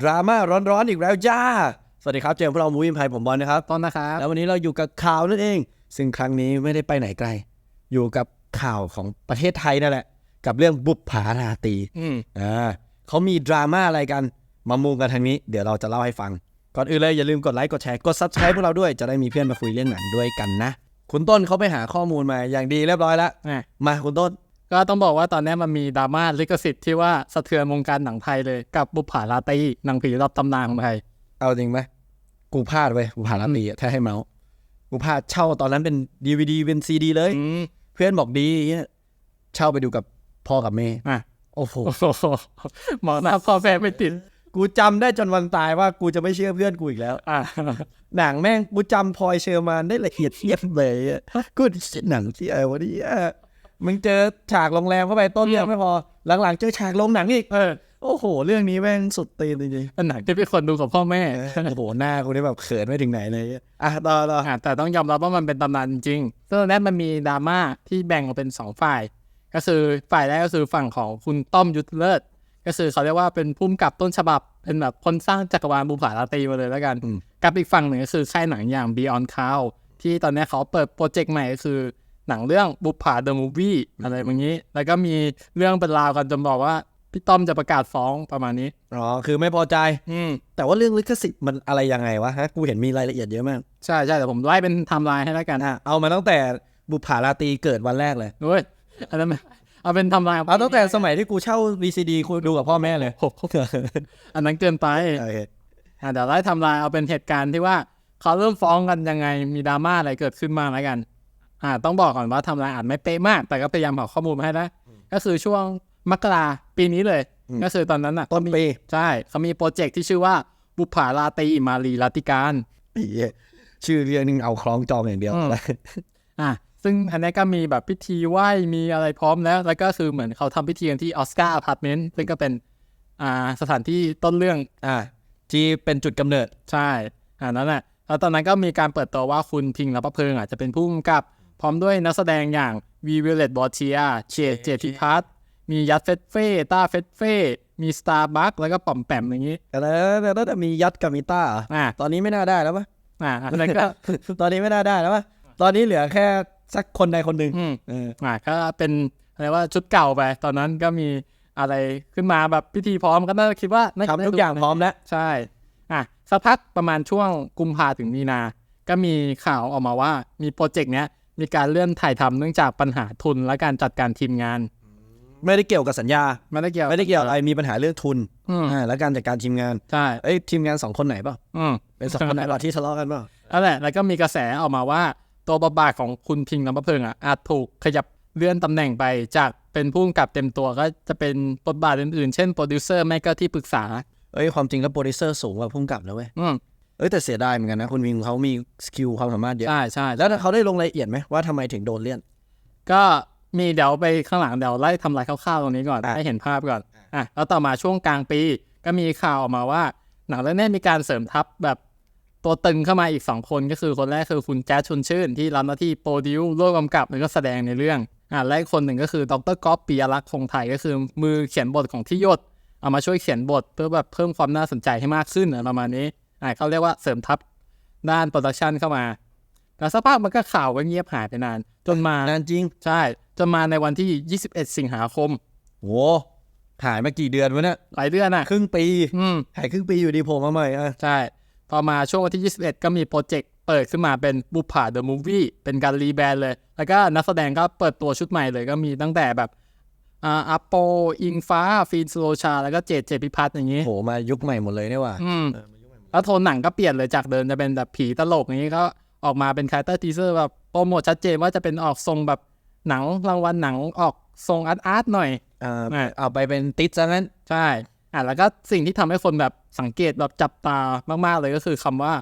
ดราม่าร้อนๆอีกแล้วจ้า สวัสดีครับ เจมส์พวกเรามูวิมไพผมบอลนะครับ ต้นนะครับ แล้ววันนี้เราอยู่กับข่าวนั่นเอง ซึ่งครั้งนี้ไม่ได้ไปไหนไกล อยู่กับข่าวของประเทศไทยนั่นแหละ กับเรื่องบุปผาราตรีอืมอ่าเขามีดราม่าอะไรกันมามุงกันทางนี้ เดี๋ยวเราจะเล่าให้ฟัง ก่อนอื่นเลยอย่าลืมกดไลค์กดแชร์กดซับสไครต์พวกเราด้วยจะได้มีเพื่อนมาคุยเรื่องหนังด้วยกันนะ คุณต้นเขาไปหาข้อมูลมาอย่างดีเรียบร้อยแล้ว อะมาคุณต้น ก็ต้องบอกว่าตอนนี้มันมีดราม่าลิขสิทธิ์ที่ว่าสะเทือนวงการหนังไทยเลยกับบุปผาราตรีหนังผีรับตำนานของไทย เอาจริงไหมกูพลาดไปกูผ่านร้านตีอะถ้าให้เมาส์กูพลาดเช่าตอนนั้นเป็นดีวดีเป็นซีดีเลยอืมเพื่อนบอกดีเงี้ยเช่าไปดูกับพ่อกับแม่อะโอ้โหโอ้โหหมอหน้าพ่อแฟนไม่ติดกูจำได้จนวันตายว่ากูจะไม่เชื่อเพื่อนกูอีกแล้วอะหนังแม่งกูจำพลอยเชอร์มานได้ละเอียดเยียบเลยอะกูหนังที่อะไรวะเนี่ย มึงเจอฉากโรงแรมเข้าไปต้นเรื่องไม่พอ หลังๆ เจอฉากโรงหนังอีกเออโอ้โห เรื่องนี้แม่งสุดตีนจริงเป็นหนังที่พี่คนดูกับพ่อแม่ๆโอ้โหหน้ากูนี่แบบเขินไม่ถึงไหนเลยอะต่อต่ออะแต่ต้องยอมรับว่ามันเป็นตำนานจริงๆซึ่งตอนนี้มันมีดราม่าที่แบ่งออกเป็นสองฝ่าย ก็คือฝ่ายแรกก็คือฝั่งของคุณต้อมยุทธเลิศก็คือเขาเรียกว่าเป็นผู้กำกับต้นฉบับ เป็นแบบคนสร้างจักรวาลบุปผาราตรีมาเลยแล้วกัน กับอีกฝั่งหนึ่งก็คือค่ายหนังอย่าง Beyond Cloud ที่ตอนนี้เขาเปิดโปรเจกต์ใหม่ก็คือ หนังเรื่องบุปผา The Movie อะไรแบบนี้ แล้วก็มีเรื่องเป็นราวกันจนบอกว่าพี่ต้อมจะประกาศฟ้องประมาณนี้ อ๋อ คือไม่พอใจ อืม แต่ว่าเรื่องลิขสิทธิ์มันอะไรยังไงวะฮะ กูเห็นมีรายละเอียดเยอะมาก ใช่ใช่แต่ผมไล่เป็นไทม์ไลน์ให้แล้วกัน อะ เอามาตั้งแต่บุปผาราตรีเกิดวันแรกเลยด้วยอันนั้นไม่เอาเป็นไทำลายเอาตั้งแต่สมัยที่กูเช่า VCD คุยดูกับพ่อแม่เลยโอ้โหอันนั้นเกินไปโอเคอะเดี๋ยวไล่ไทำลายเอาเป็นเหตุการณ์ที่ว่าเขาเริ่มฟ้องกันยังไง มีดราม่าอะไรเกิดขึ้นมางแล้วกัน อ่าต้องบอกก่อนว่าไทำลายอาจไม่เป๊ะมาก แต่ก็พยายามหาข้อมูลมาให้ได้ก็คือช่วงมกราปีนี้เลย ก็คือตอนนั้นอะต้นปีใช่เขามีโปรเจกต์ที่ชื่อว่าบุปผาราตรีมารีลาติการไอ้เหี้ยชื่อเรื่องนึงเอาคล้องจองอย่างเดียวอืมอะซึ่งอันนี้ก็มีแบบพิธีไหว้มีอะไรพร้อมแล้ว แล้วก็คือเหมือนเขาทำพิธีกันที่ออสการ์อพาร์ตเมนต์ซึ่งก็เป็นอ่าสถานที่ต้นเรื่องอ่าที่เป็นจุดกำเนิดใช่อันนั้นแหละแล้วตอนนั้นก็มีการเปิดตัวว่าคุณพิงและพระเพลิงอะจะเป็นผู้กำกับ พร้อมด้วยนักแสดงอย่างวีวิเลตบอเทียเชดเจพิพัฒน์มียัดเฟสเฟ่ต้าเฟสเฟ่มีสตาร์บัคแล้วก็ป่อมแปมอย่างนี้แต่แล้วแต่มียัดกับมีต้าเหรออ่าตอนนี้ไม่น่าได้แล้วปะอ่าอันนั้นก็ตอนนี้ไม่น่าได้แล้วปะตอนนี้เหลือแค่สักคนใดคนหนึ่งอืมเอออ่าก็เป็นอะไรว่าชุดเก่าไป ตอนนั้นก็มีอะไรขึ้นมาแบบพิธีพร้อมก็น่าจะคิดว่าน่าจะทำทุกอย่างพร้อมแล้วใช่อะสักพักประมาณช่วงกุมภาถึงมีนา ก็มีข่าวออกมาว่ามีโปรเจกต์เนี้ย มีการเลื่อนถ่ายทำเนื่องจากปัญหาทุนและการจัดการทีมงาน ไม่ได้เกี่ยวกับสัญญา ไม่ได้เกี่ยวไม่ได้เกี่ยวอะไรมีปัญหาเรื่องทุนอืมอ่าและการจัดการทีมงานใช่เอ้ยทีมงานสองคนไหนเปล่าอืม เป็นสองคนไหนเปล่าที่ทะเลาะกันเปล่านั่นแหละแล้วก็มีกระแสออกมาว่า ตัวบทบาทของคุณพิงค์ลำพะเพิงอะอาจถูกขยับเลื่อนตำแหน่งไปจากเป็นผู้กำกับเต็มตัวก็จะเป็นบทบาทอื่นๆ เช่นโปรดิวเซอร์ไม่ก็ที่ปรึกษา เอ้ยความจริงแล้วโปรดิวเซอร์สูงกว่าพุ่มกับนะเว้ยอืม เอ้ยแต่เสียดายเหมือนกันนะคุณวิงเขามีสกิลความสามารถเยอะใช่ใช่แล้วเขาได้ลงรายละเอียดไหมว่าทำไมถึงโดนเลื่อนก็มีเดี๋ยวไปข้างหลังเดี๋ยวไล่ทำลายคร่าวๆตรงนี้ก่อนอะให้เห็นภาพก่อนอะแล้วต่อมาช่วงกลางปีก็มีข่าวออกมาว่าหนังเรื่องนี้มีการเสริมทัพแบบตัวตึงเข้ามาอีก 2 คนก็คือคนแรกคือคุณแจ๊สชุนชื่น ที่รับหน้าที่โปรดิวร่วมกำกับแล้วก็แสดงในเรื่องอะและอีกคนหนึ่งก็คือดรก๊อฟปียรักษ์คงไทยก็คือมือเขียนบทของที่ยศเอามาช่วยเขียนบทเพื่อแบบเพิ่มความน่าสนใจให้มากขึ้นอะไรประมาณนี้ อะเขาเรียกว่าเสริมทัพด้านโปรดักชันเข้ามาแล้วสักพักมันก็ข่าวก็เงียบหายไปนาน จนมานานจริง ใช่ จนมาในวันที่ 21 สิงหาคมโหหายมากี่เดือนวะเนี่ยหลายเดือนอะ ครึ่งปีอืมหายครึ่งปีอยู่ดีโผล่มาใหม่อะใช่พอมาช่วงวันที่ 21 ก็มีโปรเจกต์เปิดขึ้นมาเป็นบุปผาเดอะมูฟวี่เป็นการรีแบรนด์เลย แล้วก็นักแสดงก็เปิดตัวชุดใหม่เลยก็มีตั้งแต่แบบอ่าอัปโปอิงฟ้า ฟีนสโลชา แล้วก็เจดเจพิพัฒน์อย่างนี้โหมายุคใหม่หมดเลยเนี่ยว่ะอืม แล้วโทนหนังก็เปลี่ยนเลยจากเดิมจะเป็นแบบผีตลกอย่างนี้ก็ออกมาเป็นคาแรคเตอร์ทีเซอร์แบบโปรโมทชัดเจนว่าจะเป็นออกทรงแบบหนังรางวัลหนังออกทรงอาร์ตอาร์ตหน่อยอ่าอะเอาไปเป็นติดซะงั้นใช่อะแล้วก็สิ่งที่ทำให้คนแบบสังเกตแบบจับตามาก ๆ เลยก็คือคำว่า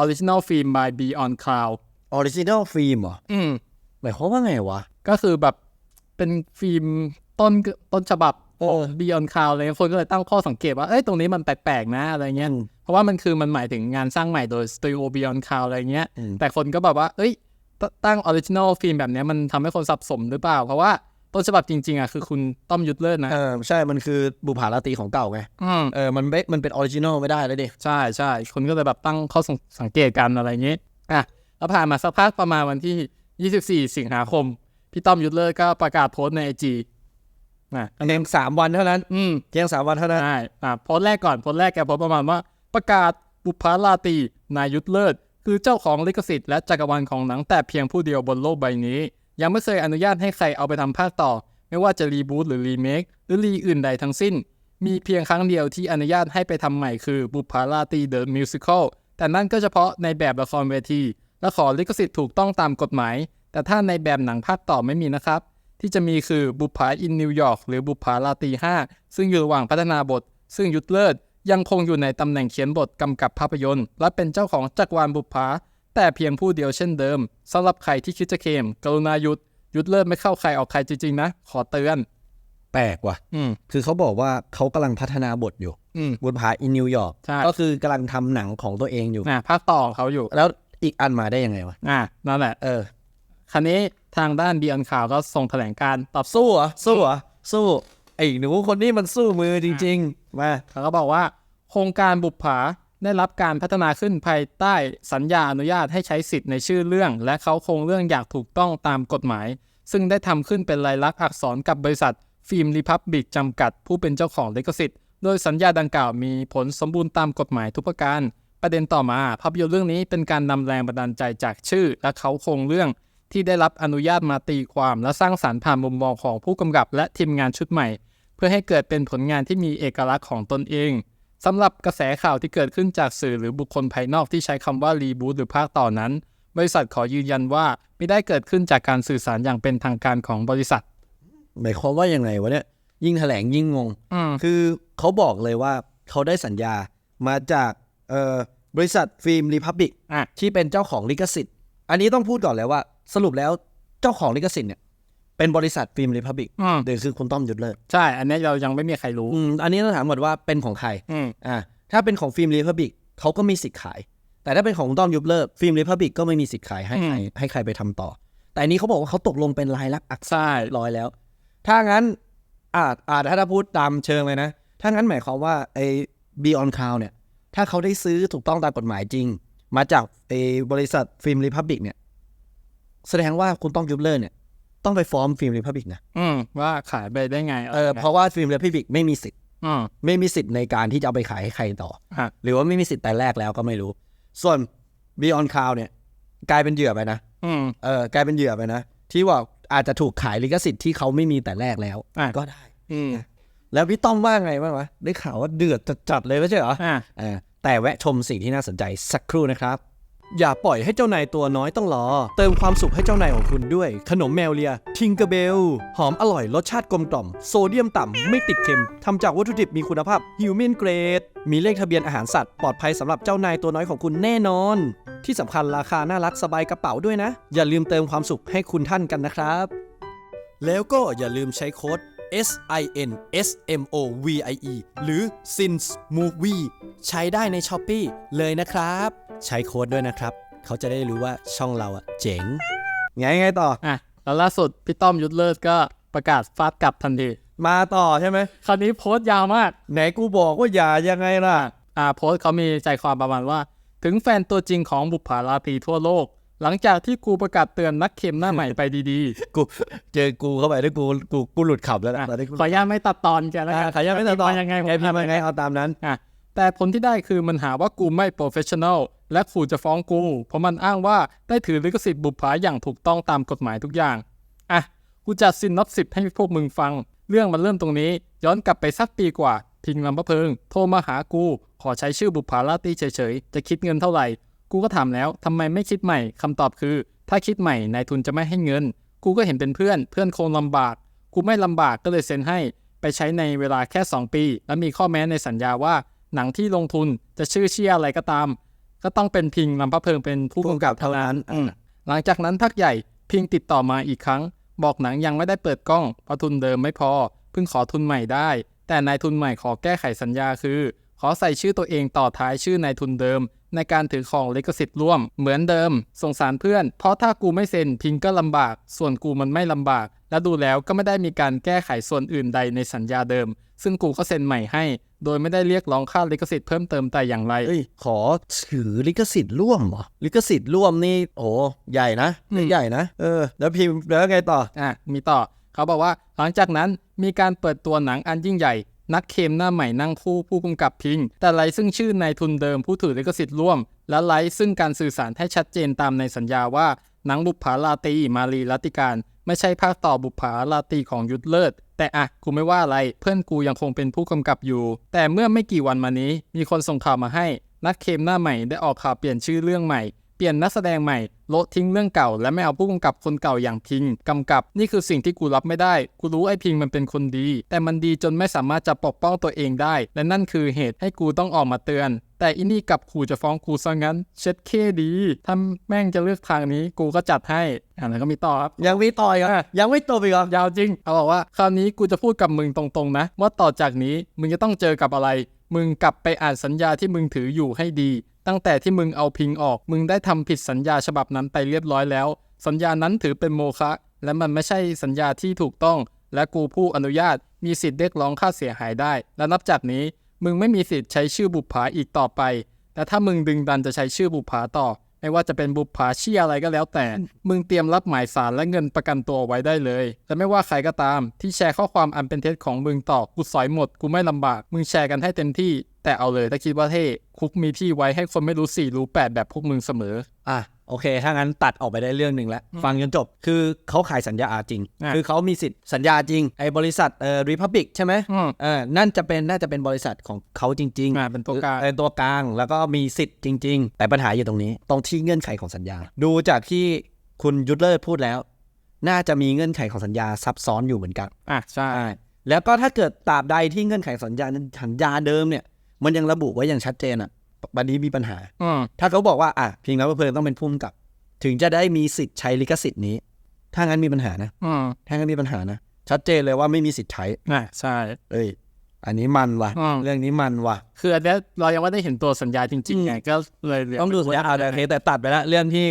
original film by Beyond Cloud ออริจินอลฟิล์มเหรออืมหมายความว่าไงวะ ก็คือแบบเป็นฟิล์ม ต้นต้นฉบับเออ Beyond Cloud อะไรเงี้ยคนก็เลยตั้งข้อสังเกตว่าเอ้ยตรงนี้มันแปลกๆนะอะไรเงี้ยเพราะว่ามันคือมันหมายถึงงานสร้างใหม่โดย Studio Beyond Cloud อะไรเงี้ยอืมแต่คนก็แบบว่า เอ้ยตตั้ง original film แบบเนี้ยมันทำให้คนสับสนหรือเปล่า เพราะว่าต้นฉบับจริงๆอะคือคุณต้อมยุทธเลิศนะเออใช่มันคือบุปผาราตรีของเก่าไงอืมเออมันไม่มันเป็นออริจินอลไม่ได้เลยดิใช่ใช่คนก็เลยแบบตั้งข้อสงสังเกตกันอะไรอย่างงี้อะแล้วผ่านมาสักพักประมาณวันที่ 24 สิงหาคมพี่ต้อมยุทธเลิศก็ประกาศโพสต์ในไอจีนะ เพียงสามวันเท่านั้น อืมเพียงสามวันเท่านั้นใช่อะโพสต์แรกก่อนโพสต์แรกแกโพสต์ประมาณว่าประกาศบุพภาราตรีนายยุทธเลิศ คือเจ้าของลิขสิทธิ์และจักรวาลของหนังแต่เพียงผู้เดียวบนโลกใบนี้ ยังไม่เคยอนุญาตให้ใครเอาไปทำภาคต่อ ไม่ว่าจะรีบูตหรือรีเมคหรือรีอื่นใดทั้งสิ้น มีเพียงครั้งเดียวที่อนุญาตให้ไปทำใหม่คือบุพภาราตรีเดอะมิวสิควลแต่นั่นก็เฉพาะในแบบละครเวที และขอลิขสิทธิ์ถูกต้องตามกฎหมาย แต่ถ้าในแบบหนังภาคต่อไม่มีนะครับ ที่จะมีคือบุปผาอินนิวยอร์กหรือบุปผาลาตรี5ซึ่งอยู่ระหว่างพัฒนาบท ซึ่งยุทธเลิศยังคงอยู่ในตำแหน่งเขียนบทกำกับภาพยนตร์ และเป็นเจ้าของจักรวาลบุปผาแต่เพียงผู้เดียวเช่นเดิมสำหรับใครที่คิดจะเคลมกรุณาหยุดยุทธเลิศไม่เข้าใครออกใครจริงๆนะ ขอเตือน แปลกว่ะอืมคือเขาบอกว่าเขากำลังพัฒนาบทอยู่อืมบุปผาอินนิวยอร์กใช่ก็คือกำลังทำหนังของตัวเองอยู่นะภาคต่อของเขาอยู่ แล้วอีกอันมาได้ยังไงวะอ่านั่นแหละ เออ คันนี้ทางด้านบีออนข่าวก็ส่งแถลงการตอบสู้เหรอสู้เหรอสู้ไอ้หนูคนนี้มันสู้มือจริงๆมาเขาก็บอกว่า โครงการบุปผาได้รับการพัฒนาขึ้นภายใต้สัญญาอนุญาตให้ใช้สิทธิ์ในชื่อเรื่อง และเขาโครงเรื่องอย่างถูกต้องตามกฎหมาย ซึ่งได้ทำขึ้นเป็นลายลักษณ์อักษรกับบริษัท ฟิล์มรีพับบิกจำกัด ผู้เป็นเจ้าของลิขสิทธิ์โดยสัญญาดังกล่าวมีผลสมบูรณ์ตามกฎหมายทุกประการ ประเด็นต่อมาภาพยนตร์เรื่องนี้เป็นการนำแรงบันดาลใจจากชื่อ และเขาโครงเรื่อง ที่ได้รับอนุญาตมาตีความและสร้างสารรค์ผ่านมุมมองของผู้กำกับและทีมงานชุดใหม่ เพื่อให้เกิดเป็นผลงานที่มีเอกลักษณ์ของตนเองสำหรับกระแสข่าวที่เกิดขึ้นจากสื่อหรือบุคคลภายนอกที่ใช้คำว่ารีบูตหรือภาคต่อนั้น บริษัทขอยืนยันว่าไม่ได้เกิดขึ้นจากการสื่อสารอย่างเป็นทางการของบริษัทหมายความว่ายังไงวะเนี่ยยิ่งแถลงยิ่งงงอืมคือเขาบอกเลยว่าเขาได้สัญญามาจากเอ่อบริษัทฟิล์มรีพับบิกอะที่เป็นเจ้าของลิขสิทธิ์ อันนี้ต้องพูดก่อนเลยว่า สรุปแล้วเจ้าของลิขสิทธิ์เนี่ยเป็นบริษัทฟิล์มรีพับบิกอืม หรือคือคุณต้อมยุทธเลิศใช่ อันนี้เรายังไม่มีใครรู้ อืมอันนี้ต้องถามหมดว่าเป็นของใครอืม อ่าถ้าเป็นของฟิล์มรีพับบิกเขาก็มีสิทธิ์ขาย แต่ถ้าเป็นของคุณต้อมยุทธเลิศฟิล์มรีพับบิกก็ไม่มีสิทธิ์ขายให้ใครให้ใครไปทำต่อ แต่อันนี้เขาบอกว่าเขาตกลงเป็นลายลักษณ์อักษร ใช่ ร้อยแล้ว ถ้างั้นอาจอาจถ้าพูดตามเชิงเลยนะ ถ้างั้นหมายความว่าไอ้ Beyond Cloud เนี่ย ถ้าเขาได้ซื้อถูกต้องตามกฎหมายจริง มาจากไอ้บริษัทฟิล์มรีพับบิกเนี่ย แสดงว่าคุณต้องยุบเลอร์เนี่ย ต้องไปฟ้องฟิล์มรีพับบิกนะ อืม ว่าขายไปได้ไงเออเพราะว่าฟิล์มรีพับบิกไม่มีสิทธิ์อืมไม่มีสิทธิ์ในการที่จะเอาไปขายให้ใครต่อฮะหรือว่าไม่มีสิทธิ์แต่แรกแล้วก็ไม่รู้ ส่วน Beyond Cloud เนี่ย กลายเป็นเหยื่อไปนะอืมเออกลายเป็นเหยื่อไปนะที่ว่าอาจจะถูกขายลิขสิทธิ์ที่เขาไม่มีแต่แรกแล้วอะก็ได้ อืมแล้วพี่ต้อมว่าไงบ้างวะได้ข่าวว่าเดือดจัดๆเลยไม่ใช่เหรออะเออ แต่แวะชมสิ่งที่น่าสนใจสักครู่นะครับ อย่าปล่อยให้เจ้านายตัวน้อยต้องรอ เติมความสุขให้เจ้านายของคุณด้วย ขนมแมวเลีย ทิงเกอร์เบล หอมอร่อยรสชาติกลมกล่อม โซเดียมต่ำ ไม่ติดเค็ม ทำจากวัตถุดิบมีคุณภาพฮิวแมนเกรด มีเลขทะเบียนอาหารสัตว์ ปลอดภัยสำหรับเจ้านายตัวน้อยของคุณแน่นอน ที่สำคัญราคาน่ารักสบายกระเป๋าด้วยนะ อย่าลืมเติมความสุขให้คุณท่านกันนะครับ แล้วก็อย่าลืมใช้โค้ด S I N S M O V I E หรือ Sins Movie ใช้ได้ใน s h อ p e e เลยนะครับ ใช้โค้ดด้วยนะครับ เขาจะได้รู้ว่าช่องเราอะเจ๋งไงไงต่อ อะแล้วล่าสุดพี่ต้อมยุทธเลิศก็ประกาศฟาดกลับทันที มาต่อใช่ไหม คราวนี้โพสต์ยาวมาก ไหนกูบอกว่าอย่ายังไงล่ะ อ่าโพสต์เขามีใจความประมาณว่า ถึงแฟนตัวจริงของบุปผาราตรีทั่วโลก หลังจากที่กูประกาศเตือนนักเค็มหน้าใหม่ไปดีกูเจอกูเข้าไปด้วยกูกูกูหลุดขับแล้วๆนะอะตอนนี้กูขออนุญาตไม่ตัดตอนแกแล้วอะขยันไม่ตัดต่อยังไงผมไงพี่มาไงเอาตามนั้นอะแต่ผลที่ได้คือมันหาว่ากูไม่โปรเฟชชั่นอลและขู่จะฟ้องกู เพราะมันอ้างว่าได้ถือลิขสิทธิ์บุปผาอย่างถูกต้องตามกฎหมายทุกอย่าง อะ กูจะซินนับสิบให้พวกมึงฟัง เรื่องมันเริ่มตรงนี้ ย้อนกลับไปสักปีกว่า พิงลำพะเพิง โทรมาหากู ขอใช้ชื่อบุปผาราตรีเฉยๆ จะคิดเงินเท่าไหร่ กูก็ถามแล้วทำไมไม่คิดใหม่คำตอบคือ ถ้าคิดใหม่นายทุนจะไม่ให้เงิน กูก็เห็นเป็นเพื่อน เพื่อนคงลำบาก กูไม่ลำบากก็เลยเซ็นให้ ไปใช้ในเวลาแค่ 2 ปี และมีข้อแม้ในสัญญาว่า หนังที่ลงทุนจะชื่อเชี่ยอะไรก็ตาม ก็ต้องเป็นพิงลำพะเพิงเป็นผู้ผู้กำกับเท่านั้นอืมหลังจากนั้นพักใหญ่พิงติดต่อมาอีกครั้ง บอกหนังยังไม่ได้เปิดกล้องเพราะทุนเดิมไม่พอเพิ่งขอทุนใหม่ได้ แต่นายทุนใหม่ขอแก้ไขสัญญาคือขข อใส่ชื่อตัวเองต่อท้ายชื่อนายทุนเดิม ในการถือของลิขสิทธิ์ร่วม เหมือนเดิม สงสารเพื่อน เพราะถ้ากูไม่เซ็นพิงก็ลำบาก ส่วนกูมันไม่ลำบาก และดูแล้วก็ไม่ได้มีการแก้ไขส่วนอื่นใดในสัญญาเดิม ซึ่งกูก็เซ็นใหม่ให้ โดยไม่ได้เรียกร้องค่าลิขสิทธิ์เพิ่มเติมแต่อย่างไรเอ้ยขอถือลิขสิทธิ์ร่วมเหรอลิขสิทธิ์ร่วมนี่โอ้ใหญ่นะอืมใหญ่นะ เออ แล้วพิมพ์แล้วไงต่ออะมีต่อ เขาบอกว่าหลังจากนั้นมีการเปิดตัวหนังอันยิ่งใหญ่ นักเคมหน้าใหม่นั่งคู่ผู้กำกับพิง แต่ไร้ซึ่งชื่อนายทุนเดิมผู้ถือลิขสิทธิ์ร่วม และไร้ซึ่งการสื่อสารให้ชัดเจนตามในสัญญาว่าหนังบุปผาลาตีมารีรัติการ ไม่ใช่ภาคต่อบุปผาลาตีของยุทธเลิศ แต่อะกูไม่ว่าอะไรเพื่อนกูยังคงเป็นผู้กำกับอยู่ แต่เมื่อไม่กี่วันมานี้มีคนส่งข่าวมาให้ นักเคมหน้าใหม่ได้ออกข่าวเปลี่ยนชื่อเรื่องใหม่ เปลี่ยนนักแสดงใหม่โละทิ้งเรื่องเก่า และไม่เอาผู้กำกับคนเก่าอย่างพิงกำกับ นี่คือสิ่งที่กูรับไม่ได้ กูรู้ไอ้พิงมันเป็นคนดี แต่มันดีจนไม่สามารถจะปกป้องตัวเองได้ และนั่นคือเหตุให้กูต้องออกมาเตือน แต่อินี่กลับขู่จะฟ้องกูซะงั้น เช็ดเคดีถ้าแม่งจะเลือกทางนี้กูก็จัดให้อ่าแล้วก็มีต่อครับยังมีต่อยอะอะยังไม่จบอีกเหรอยาวจริงเขาบอกว่าคราวนี้กูจะพูดกับมึงตรงๆนะ ว่าต่อจากนี้มึงจะต้องเจอกับอะไร มึงกลับไปอ่านสัญญาที่มึงถืออยู่ให้ดี ตั้งแต่ที่มึงเอาพิงออก มึงได้ทำผิดสัญญาฉบับนั้นไปเรียบร้อยแล้ว สัญญานั้นถือเป็นโมฆะและมันไม่ใช่สัญญาที่ถูกต้อง และกูผู้อนุญาตมีสิทธิ์เรียกร้องค่าเสียหายได้ และนับจากนี้ มึงไม่มีสิทธิ์ใช้ชื่อบุปผาอีกต่อไป แต่ถ้ามึงดึงดันจะใช้ชื่อบุปผาต่อ ไม่ว่าจะเป็นบุปผาเชี่ยอะไรก็แล้วแต่ มึงเตรียมรับหมายสารและเงินประกันตัวไว้ได้เลยและไม่ว่าใครก็ตาม ที่แชร์ข้อความอันเป็นเท็จของมึงต่อกูสอยหมดกูไม่ลำบาก มึงแชร์กันให้เต็มที่ แต่เอาเลยถ้าคิดว่าเท่ คุกมีที่ไว้ให้คนไม่รู้สี่รู้แปดแบบพวกมึงเสมอ อะโอเค ถ้างั้นตัดออกไปได้เรื่องหนึ่งแล้ว ฟังจนจบ คือเขาขายสัญญาจริงอะคือเขามีสิทธิ์สัญญาจริง ไอ้บริษัทเอ่อรีพับลิกใช่ไหมอืมเออนั่นจะเป็นน่าจะเป็นบริษัทของเขาจริงอ่าเป็นตัวกลางเป็นตัวกลาง แล้วก็มีสิทธิ์จริง ๆ แต่ปัญหาอยู่ตรงนี้ ตรงที่เงื่อนไขของสัญญา ดูจากที่คุณยุทธเลิศพูดแล้ว น่าจะมีเงื่อนไขของสัญญาซับซ้อนอยู่เหมือนกัน อะใช่ แล้วก็ถ้าเกิดตราบใดที่เงื่อนไขสัญญานั้นสัญญาเดิมเนี่ย มันยังระบุไว้อย่างชัดเจนอะบันนี้มีปัญหาอืมถ้าเขาบอกว่าอะพิงค์และเพลิงต้องเป็นผู้กำกับ ถึงจะได้มีสิทธิ์ใช้ลิขสิทธิ์นี้ ถ้างั้นมีปัญหานะอืมถ้างั้นมีปัญหานะชัดเจนเลยว่าไม่มีสิทธิ์ใช้อะใช่เอ้ยอันนี้มันว่ะอืมเรื่องนี้มันว่ะ คืออันเนี้ยเรายังไม่ได้เห็นตัวสัญญาจริงๆไงก็เลยเหลืต้องดูสัญญาเอาแต่โอเคแต่ตัดไปแล้วเรื่องที่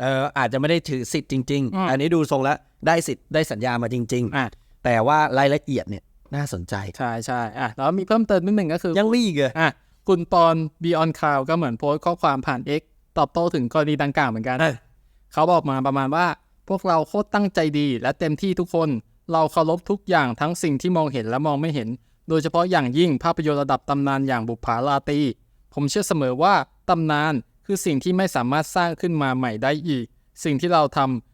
เอ่ออาจจะไม่ได้ถือสิทธิ์จริงอืมๆอันนี้ดูทรงแล้วได้สิทธิ์ได้สัญญามาจริงอะๆแต่ว่ารายละเอียดเนี่ย น่าสนใจ ใช่ใช่อะแล้วมีเพิ่มเติมนิดหนึ่งก็คือ ยังมีอีกเหรออะคุณปอน Beyond Cloud ก็เหมือนโพสต์ข้อความผ่าน X ตอบโต้ถึงกรณีดังกล่าวเหมือนกันเอ้ยเขาบอกมาประมาณว่า พวกเราโคตรตั้งใจดี และเต็มที่ทุกคน เราเคารพทุกอย่างทั้งสิ่งที่มองเห็นและมองไม่เห็น โดยเฉพาะอย่างยิ่งภาพยนตร์ระดับตำนานอย่างบุปผาลาตรีผมเชื่อเสมอว่าตำนานคือสิ่งที่ไม่สามารถสร้างขึ้นมาใหม่ได้อีก สิ่งที่เราทำ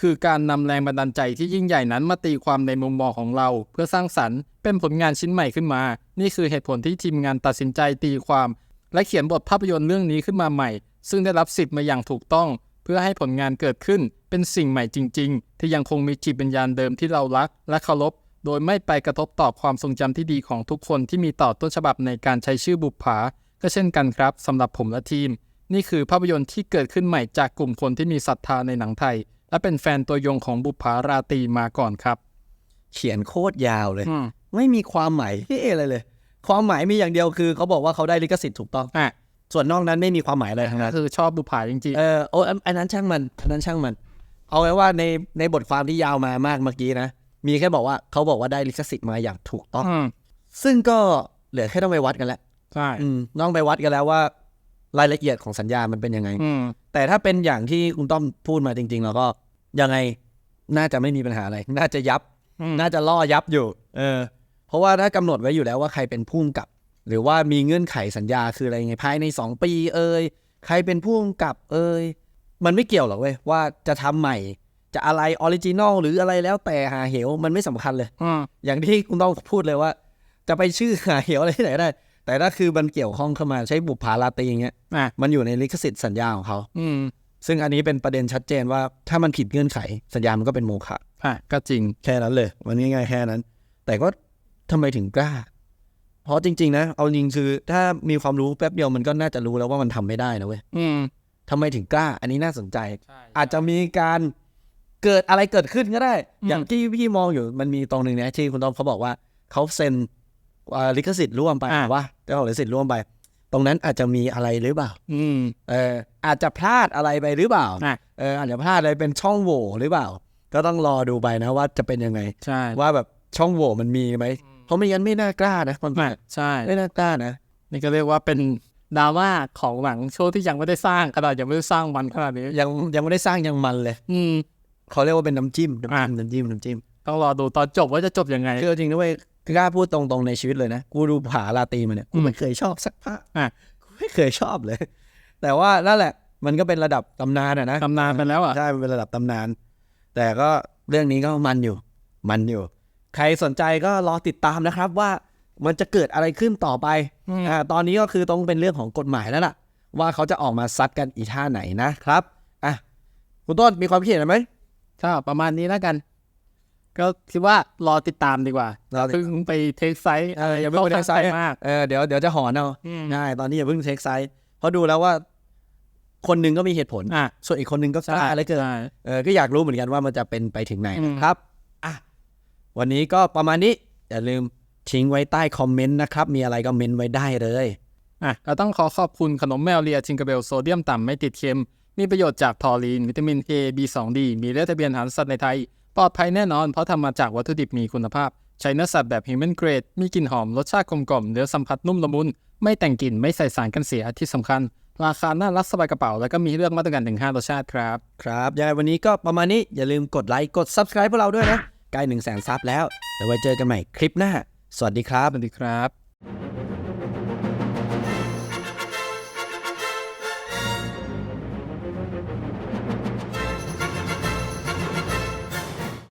คือการนำแรงบันดาลใจที่ยิ่งใหญ่นั้นมาตีความในมุมมองของเรา เพื่อสร้างสรรค์เป็นผลงานชิ้นใหม่ขึ้นมา นี่คือเหตุผลที่ทีมงานตัดสินใจตีความ และเขียนบทภาพยนตร์เรื่องนี้ขึ้นมาใหม่ ซึ่งได้รับสิทธิ์มาอย่างถูกต้อง เพื่อให้ผลงานเกิดขึ้นเป็นสิ่งใหม่จริง ๆ ที่ยังคงมีจิตวิญญาณเดิมที่เรารัก และเคารพโดยไม่ไปกระทบต่อความทรงจำที่ดีของทุกคนที่มีต่อต้นฉบับในการใช้ชื่อบุปผา ก็เช่นกันครับสำหรับผมและทีม นี่คือภาพยนตร์ที่เกิดขึ้นใหม่จากกลุ่มคนที่มีศรัทธาในหนังไทย และเป็นแฟนตัวยงของบุปผาราตรีมาก่อนครับ เขียนโคตรยาวเลยอืมไม่มีความหมายที่อะไรเลย ความหมายมีอย่างเดียวคือเขาบอกว่าเขาได้ลิขสิทธิ์ถูกต้องอะส่วนนอกนั้นไม่มีความหมายอะไรทั้งนั้นคือชอบบุปผาจริงเออโอ้อันอันนั้นช่างมันอันนั้นช่างมัน เอาไว้ว่าในในบทความที่ยาวมามากเมื่อกี้นะมีแค่บอกว่าเขาบอกว่าได้ลิขสิทธิ์มาอย่างถูกต้องๆอืมซึ่งก็เหลือแค่ต้องไปวัดกันแล้วใช่อืมต้องไปวัดกันแล้วว่า รายละเอียดของสัญญามันเป็นยังไงอืม แต่ถ้าเป็นอย่างที่คุณต้อมพูดมาจริง ๆ แล้วก็ยังไงน่าจะไม่มีปัญหาอะไร น่าจะยับอืมน่าจะล่อยับอยู่ เออ เพราะว่าถ้ากำหนดไว้อยู่แล้วว่าใครเป็นผู้กำกับ หรือว่ามีเงื่อนไขสัญญาคืออะไรไงภายในสองปีเอ่ยใครเป็นผู้กำกับเอ่ยมันไม่เกี่ยวหรอกเว้ยว่าจะทำใหม่จะอะไรออริจินอลหรืออะไรแล้วแต่หาเหวมันไม่สำคัญเลยอืมอย่างที่คุณต้องพูดเลยว่า จะไปชื่อหาเหวอะไรที่ไหนได้ แต่ถ้าคือมันเกี่ยวข้องเข้ามาใช้บุปผาราตรีอย่างเงี้ยอะมันอยู่ในลิขสิทธิ์สัญญาของเขาอืมซึ่งอันนี้เป็นประเด็นชัดเจนว่าถ้ามันผิดเงื่อนไข สัญญามันก็เป็นโมฆะอะก็จริงแค่นั้นเลย มันง่ายๆแค่นั้น แต่ก็ทำไมถึงกล้า เพราะจริง ๆ นะ เอาจริงคือ ถ้ามีความรู้แป๊บเดียวมันก็น่าจะรู้แล้วว่ามันทำไม่ได้นะเว้ยอืมทำไมถึงกล้า อันนี้น่าสนใจใช่อาจจะมีการเกิดอะไรเกิดขึ้นก็ได้อืมอย่างที่พี่มองอยู่มันมีตรงหนึ่งนะที่คุณต้อมเขาบอกว่าเขาเซ็นอ่า ลิขสิทธิ์ร่วมไปอ่าว่าเจ้าของลิขสิทธิ์ร่วมไป ตรงนั้นอาจจะมีอะไรหรือเปล่า อืมเอออาจจะพลาดอะไรไปหรือเปล่าอะเอออาจจะพลาดอะไรเป็นช่องโหว่หรือเปล่า ก็ต้องรอดูไปนะว่าจะเป็นยังไงใช่ว่าแบบช่องโหว่มันมีไหมเพราะไม่งั้นไม่น่ากล้านะมันอะใช่ไม่น่ากล้านะนี่ก็เรียกว่าเป็นดราม่าของหลังช่วงที่ยังไม่ได้สร้างขนาดยังไม่ได้สร้างมันขนาดนี้ยังยังไม่ได้สร้างยังมันเลย อืมเขาเรียกว่าเป็นน้ำจิ้มน้ำอะจิ้มน้ำจิ้มน้ำจิ้มต้องรอดูตอนจบว่าจะจบยังไงคือจริงนะเว้ย กล้าพูดตรงๆในชีวิตเลยนะ กูดูผาลาตรีมาเนี่ยกูไม่เคยชอบสักภาคอะกูไม่เคยชอบเลย แต่ว่านั่นแหละ มันก็เป็นระดับตำนานอะนะตำนานไปแล้วอะใช่มันเป็นระดับตำนาน แต่ก็เรื่องนี้ก็มันอยู่ มันอยู่ ใครสนใจก็รอติดตามนะครับว่ามันจะเกิดอะไรขึ้นต่อไปอืมอ่าตอนนี้ก็คือต้องเป็นเรื่องของกฎหมายแล้วล่ะ ว่าเขาจะออกมาซัดกันอีท่าไหนนะครับอะคุณต้นมีความคิดเห็นไหมก็ประมาณนี้แล้วกัน ก็คิดว่ารอติดตามดีกว่าเราเพิ่งไปเทคไซส์เอออย่าเพิ่งไปเทคไซส์มากเออเดี๋ยวเดี๋ยวจะหอนเอาอืมใช่ตอนนี้อย่าเพิ่งเทคไซส์เพราะดูแล้วว่า คนหนึ่งก็มีเหตุผลอะส่วนอีกคนหนึ่งก็กล้าอะไรเกินใช่เออก็อยากรู้เหมือนกันว่ามันจะเป็นไปถึงไหนอืมนะครับอะวันนี้ก็ประมาณนี้อย่าลืมทิ้งไว้ใต้คอมเมนต์นะครับ มีอะไรก็เมนต์ไว้ได้เลยอะเราต้องขอขอบคุณขนมแมวเลียทิงเกอร์เบลโซเดียมต่ำไม่ติดเค็ม มีประโยชน์จากทอรีน วิตามิน A B2D มีเลขทะเบียนอาหารสัตว์ในไทย ปลอดภัยแน่นอนเพราะทำมาจากวัตถุดิบมีคุณภาพ ใช้เนื้อสัตว์แบบ human grade มีกลิ่นหอมรสชาติกลมกล่อมเนื้อสัมผัสนุ่มละมุน ไม่แต่งกลิ่นไม่ใส่สารกันเสียที่สำคัญ ราคาน่ารักสบายกระเป๋า แล้วก็มีให้เลือกมาตรการถึง5รสชาติครับ ครับยังไงวันนี้ก็ประมาณนี้อย่าลืมกดไลค์กด subscribe พวกเราด้วยนะใกล้หนึ่งแสนซับแล้วเดี๋ยวไว้เจอกันใหม่คลิปหน้า สวัสดีครับสวัสดีครับ